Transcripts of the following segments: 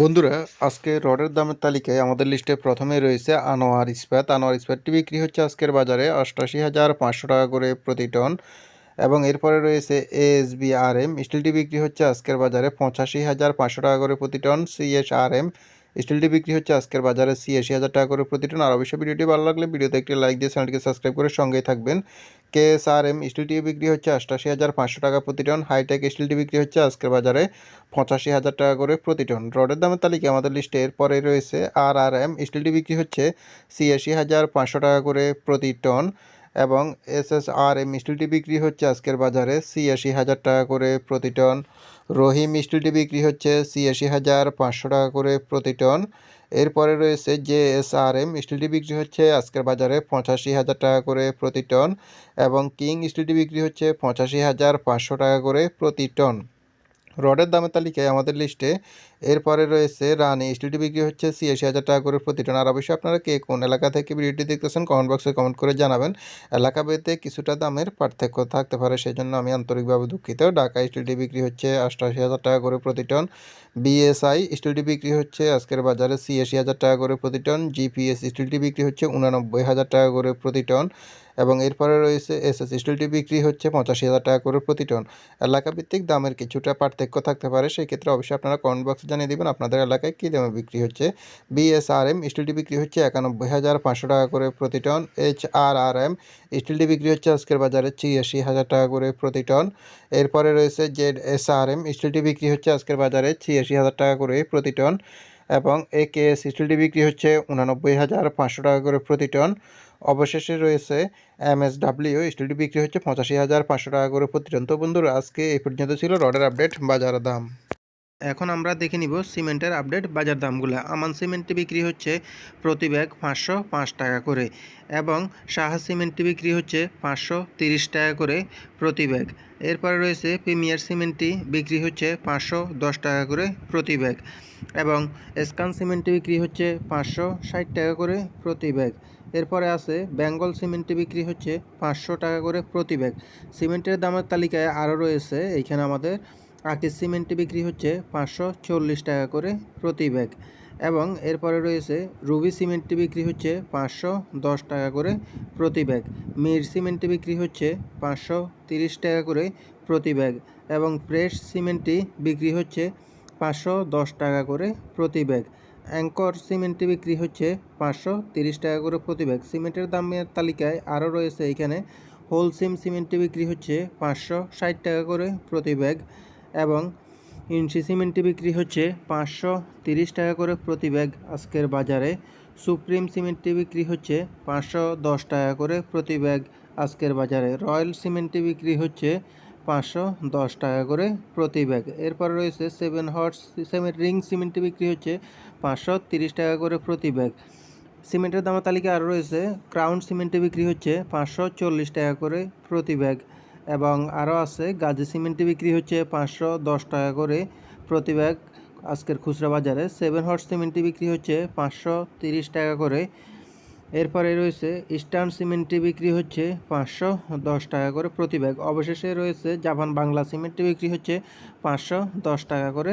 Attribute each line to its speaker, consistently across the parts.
Speaker 1: বন্ধুরা, আজকে রডের দামের তালিকায় আমাদের লিস্টে প্রথমে রয়েছে আনোয়ার ইস্পাত। আনোয়ার ইস্পাতটি বিক্রি হচ্ছে আজকের বাজারে অষ্টাশি হাজার পাঁচশো টাকা করে প্রতি টন এবং এরপরে রয়েছে এস বি আর এম স্টিলটি বিক্রি হচ্ছে আজকের বাজারে পঁচাশি হাজার পাঁচশো টাকা করে প্রতি টন। সিএসআরএম আর এম স্টিলটি বিক্রি হচ্ছে আজকের বাজারে ছিয়াশি হাজার টাকা করে প্রতি টন। আর অবশ্যই ভিডিওটি ভালো লাগলে ভিডিওতে একটি লাইক দিয়ে চ্যানেলটিকে সাবস্ক্রাইব করে সঙ্গেই থাকবেন। কে এস আর এম স্টিলটি বিক্রি হচ্ছে অষ্টাশি হাজার পাঁচশো টাকা প্রতি টন। হাইটেক স্টিলটি বিক্রি হচ্ছে আজকের বাজারে পঁচাশি হাজার টাকা করে প্রতি টন। রডের দামের তালিকা আমাদের লিস্টে এরপরে রয়েছে। আর আর এম স্টিলটি বিক্রি হচ্ছে ছিয়াশি হাজার পাঁচশো টাকা করে প্রতি টন। এবং এস এস আর এম স্টিলটি বিক্রি হচ্ছে আজকের বাজারে ছিয়াশি হাজার টাকা করে প্রতি টন। রহিম স্টিলটি বিক্রি হচ্ছে ছিয়াশি হাজার পাঁচশো টাকা করে প্রতি টন। এরপরে রয়েছে জে এস আর এম স্টিলটি বিক্রি হচ্ছে আজকের বাজারে পঁচাশি হাজার টাকা করে প্রতি টন এবং কিং স্টিলটি বিক্রি হচ্ছে পঁচাশি হাজার পাঁচশো টাকা করে প্রতি টন। রডের দামের তালিকায় আমাদের লিস্টে। এরপরে রয়েছে রানি, স্টিলটি বিক্রি হচ্ছে ছিয়াশি হাজার টাকা করে প্রতি টন আর অবশ্যই আপনারা কে কোন এলাকা থেকে ভিডিওটি দেখতেছেন কমেন্ট বক্সে কমেন্ট করে জানাবেন। এলাকা ভেদে কিছুটা দামের পার্থক্য থাকতে পারে সেই জন্য আমি আন্তরিকভাবে দুঃখিত। ঢাকা স্টিলটি বিক্রি হচ্ছে অষ্টাশি হাজার টাকা করে প্রতি টন। বিএসআই স্টিলটি বিক্রি হচ্ছে আজকের বাজারে ছিয়াশি হাজার টাকা করে প্রতি টন। জিপিএস স্টিলটি বিক্রি হচ্ছে উনানব্বই হাজার টাকা করে প্রতি টন। এবং এরপরে রয়েছে এসএস। স্টিলটি বিক্রি হচ্ছে পঁচাশি হাজার টাকা করে প্রতি টন। এলাকা ভিত্তিক দামের কিছুটা পার্থক্য থাকতে পারে সেই ক্ষেত্রে অবশ্যই আপনারা কমেন্ট বক্সে জানিয়ে দেবেন আপনাদের এলাকায় কী দামে বিক্রি হচ্ছে। বিএসআরএম স্টিলটি বিক্রি হচ্ছে একানব্বই হাজার পাঁচশো টাকা করে প্রতি ton. H R R M স্টিলটি বিক্রি হচ্ছে আজকের বাজারে ছিয়াশি হাজার টাকা করে প্রতি টন। এরপরে রয়েছে জেড এস আর এম স্টিলটি বিক্রি হচ্ছে আজকের বাজারে ছিয়াশি হাজার টাকা করে প্রতি টন। এবং এ কে এস স্টিলটি বিক্রি হচ্ছে উনানব্বই হাজার পাঁচশো টাকা করে প্রতি টন। অবশেষে রয়েছে এম এস ডাব্লিউ স্টিলটি বিক্রি হচ্ছে পঁচাশি হাজার পাঁচশো টাকা করে প্রতি টন বন্ধুরা, আজকে এই পর্যন্ত ছিল রডের আপডেট বাজার দাম। এখন আমরা দেখে নিব সিমেন্টের আপডেট বাজার দামগুলো। আমান সিমেন্টটি বিক্রি হচ্ছে প্রতি ব্যাগ পাঁচশো পাঁচ টাকা করে এবং সাহা সিমেন্টটি বিক্রি হচ্ছে পাঁচশো তিরিশ টাকা করে প্রতি ব্যাগ। এরপরে রয়েছে প্রিমিয়ার সিমেন্টটি বিক্রি হচ্ছে পাঁচশো দশ টাকা করে প্রতি ব্যাগ এবং স্কান সিমেন্টটি বিক্রি হচ্ছে পাঁচশো ষাট টাকা করে প্রতি ব্যাগ। এরপরে আছে, বেঙ্গল সিমেন্টটি বিক্রি হচ্ছে পাঁচশো টাকা করে প্রতি ব্যাগ। সিমেন্টের দামের তালিকায় আরও রয়েছে এইখানে আমাদের আকিস সিমেন্টটি বিক্রি হচ্ছে পাঁচশো চল্লিশ টাকা করে প্রতি ব্যাগ। এবং এরপরে রয়েছে, রুবি সিমেন্টটি বিক্রি হচ্ছে পাঁচশো দশ টাকা করে প্রতি ব্যাগ। মির সিমেন্টটি বিক্রি হচ্ছে পাঁচশো তিরিশ টাকা করে প্রতি ব্যাগ। এবং প্রেস সিমেন্টটি বিক্রি হচ্ছে পাঁচশো দশ টাকা করে প্রতি ব্যাগ। অ্যাঙ্কর সিমেন্টটি বিক্রি হচ্ছে পাঁচশো তিরিশ টাকা করে প্রতি ব্যাগ সিমেন্টের দামের তালিকায় আরও রয়েছে এখানে। হোলসিম সিমেন্টটি বিক্রি হচ্ছে পাঁচশো ষাট টাকা করে প্রতি ব্যাগ এবং ইঞ্চি সিমেন্টটি বিক্রি হচ্ছে পাঁচশো তিরিশ টাকা করে প্রতি ব্যাগ আজকের বাজারে সুপ্রিম সিমেন্টটি বিক্রি হচ্ছে পাঁচশো দশ টাকা করে প্রতি ব্যাগ আজকের বাজারে রয়্যাল সিমেন্টটি বিক্রি হচ্ছে পাঁচশো দশ টাকা করে প্রতি ব্যাগ। এরপর রয়েছে সেভেন হর্স সিমেন্ট রিং সিমেন্টটি বিক্রি হচ্ছে পাঁচশো তিরিশ টাকা করে প্রতি ব্যাগ। সিমেন্টের দামের তালিকা আরও রয়েছে ক্রাউন সিমেন্টে বিক্রি হচ্ছে পাঁচশো চল্লিশ টাকা করে প্রতি ব্যাগ এবং আরও আছে, গাজী সিমেন্টে বিক্রি হচ্ছে পাঁচশো দশ টাকা করে প্রতি ব্যাগ। আজকের খুচরা বাজারে সেভেন হর্স সিমেন্টটি বিক্রি হচ্ছে পাঁচশো তিরিশ টাকা করে এরপরে রয়েছে ইস্টার্ন সিমেন্টটি বিক্রি হচ্ছে পাঁচশো দশ টাকা করে প্রতি ব্যাগ অবশেষে রয়েছে জাপান বাংলা সিমেন্টটি বিক্রি হচ্ছে পাঁচশো দশ টাকা করে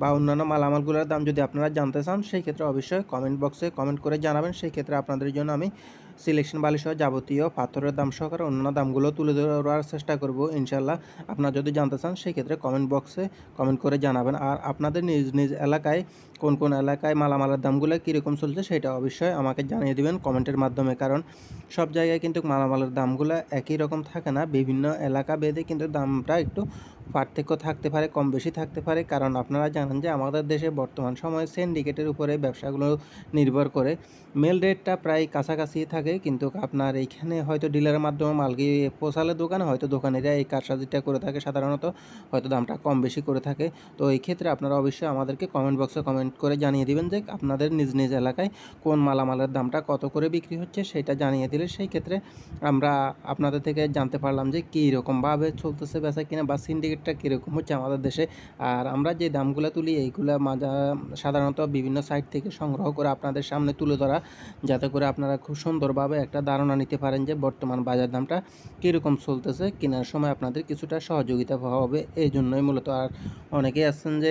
Speaker 1: বা অন্যান্য মালামালগুলোর দাম যদি আপনারা জানতে চান, সেই ক্ষেত্রে অবশ্যই কমেন্ট বক্সে কমেন্ট করে জানাবেন। সেই ক্ষেত্রে আপনাদের জন্য আমি সিলেকশন বালি সহ যাবতীয় পাথরের দাম সহকারে অন্যান্য দামগুলো তুলে ধরার চেষ্টা করব ইনশাল্লাহ আপনারা যদি জানতে চান, সেই ক্ষেত্রে কমেন্ট বক্সে কমেন্ট করে জানাবেন। আর আপনাদের নিজ নিজ এলাকায় কোন কোন এলাকায় মালামালের দামগুলো কীরকম চলছে, সেটা অবশ্যই আমাকে জানিয়ে দেবেন কমেন্টের মাধ্যমে। কারণ সব জায়গায় কিন্তু মালামালের দামগুলো একই রকম থাকে না। বিভিন্ন এলাকা ভেদে কিন্তু দামটা একটু পার্থক্য থাকতে পারে, কম বেশি থাকতে পারে। কারণ আপনারা জানেন যে আমাদের দেশে বর্তমান সময়ে সিন্ডিকেটের উপরে ব্যবসাগুলো নির্ভর করে। মেল রেটটা প্রায় কাছাকাছি থাকে, কিন্তু আপনার এইখানে হয়তো ডিলারের মাধ্যমে মাল গিয়ে পৌঁছালে দোকানে, হয়তো দোকানিরা এই কারসাজিটা করে থাকে সাধারণত, হয়তো দামটা কম বেশি করে থাকে। তো এই ক্ষেত্রে আপনারা অবশ্যই আমাদেরকে কমেন্ট বক্সে কমেন্ট করে জানিয়ে দিবেন যে আপনাদের নিজ নিজ এলাকায় কোন মালামালের দামটা কত করে বিক্রি হচ্ছে সেটা জানিয়ে দিলে সেই ক্ষেত্রে আমরা আপনাদের থেকে জানতে পারলাম যে কী রকমভাবে চলতেছে বেচা কিনা বা সিন্ডিকেটটা কীরকম হচ্ছে আমাদের দেশে। আর আমরা যে দামগুলো তুলি, এইগুলো মাজা সাধারণত বিভিন্ন সাইট থেকে সংগ্রহ করে আপনাদের সামনে তুলে ধরা, যাতে করে আপনারা খুব সুন্দরভাবে একটা ধারণা নিতে পারেন যে বর্তমান বাজার দামটা কীরকম চলতেছে, কেনার সময় আপনাদের কিছুটা সহযোগিতা হবে এই জন্যই মূলত আর অনেকেই আছেন যে